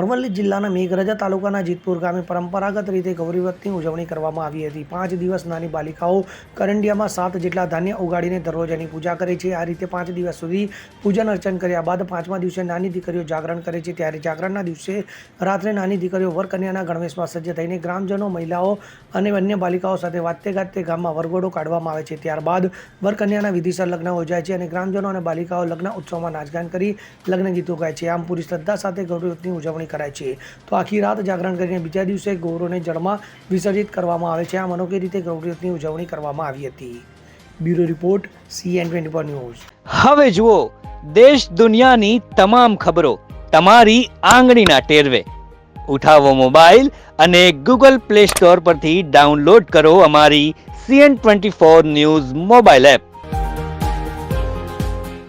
અરવલ્લી જિલ્લાના મેઘરજા તાલુકાના જીતપુર ગામે પરંપરાગત રીતે ગૌરીવ્રતની ઉજવણી કરવામાં આવી હતી. પાંચ દિવસ નાની બાલિકાઓ કરંડિયામાં સાત જેટલા ધાન્ય ઉગાડીને દરરોજ પૂજા કરે છે. આ રીતે પાંચ દિવસ સુધી પૂજન અર્ચન કર્યા બાદ પાંચમા દિવસે નાની દીકરીઓ જાગરણ કરે છે. ત્યારે જાગરણના દિવસે રાત્રે નાની દીકરીઓ વરકન્યાના ગણવેશમાં સજ્જ થઈને ગ્રામજનો, મહિલાઓ અને અન્ય બાલિકાઓ સાથે વાતે ગાતે ગામમાં વરઘોડો કાઢવામાં આવે છે. ત્યારબાદ વરકન્યાના વિધિસર લગ્ન યોજાય છે અને ગ્રામજનો અને બાલિકાઓ લગ્ન ઉત્સવમાં નાચગાન કરી લગ્ન ગીતો ગાય છે. આમ પૂરી શ્રદ્ધા સાથે ગૌરીવ્રતની ઉજવણી કરાય છે. તો આખી રાત જાગરણ કરીને બીજા દિવસે ગૌરોને જળમાં વિસર્જિત કરવામાં આવે છે. આ અનોખી રીતે ગૌરવની ઉજવણી કરવામાં આવી હતી. Bureau report CN twenty four news. હવે જુઓ, દેશ દુનિયાની તમામ ખબરો તમારી આંગળીના ટેરવે. ઉઠાવો મોબાઈલ અને ગૂગલ પ્લે સ્ટોર પરથી ડાઉનલોડ કરો અમારી CN twenty four news mobile app.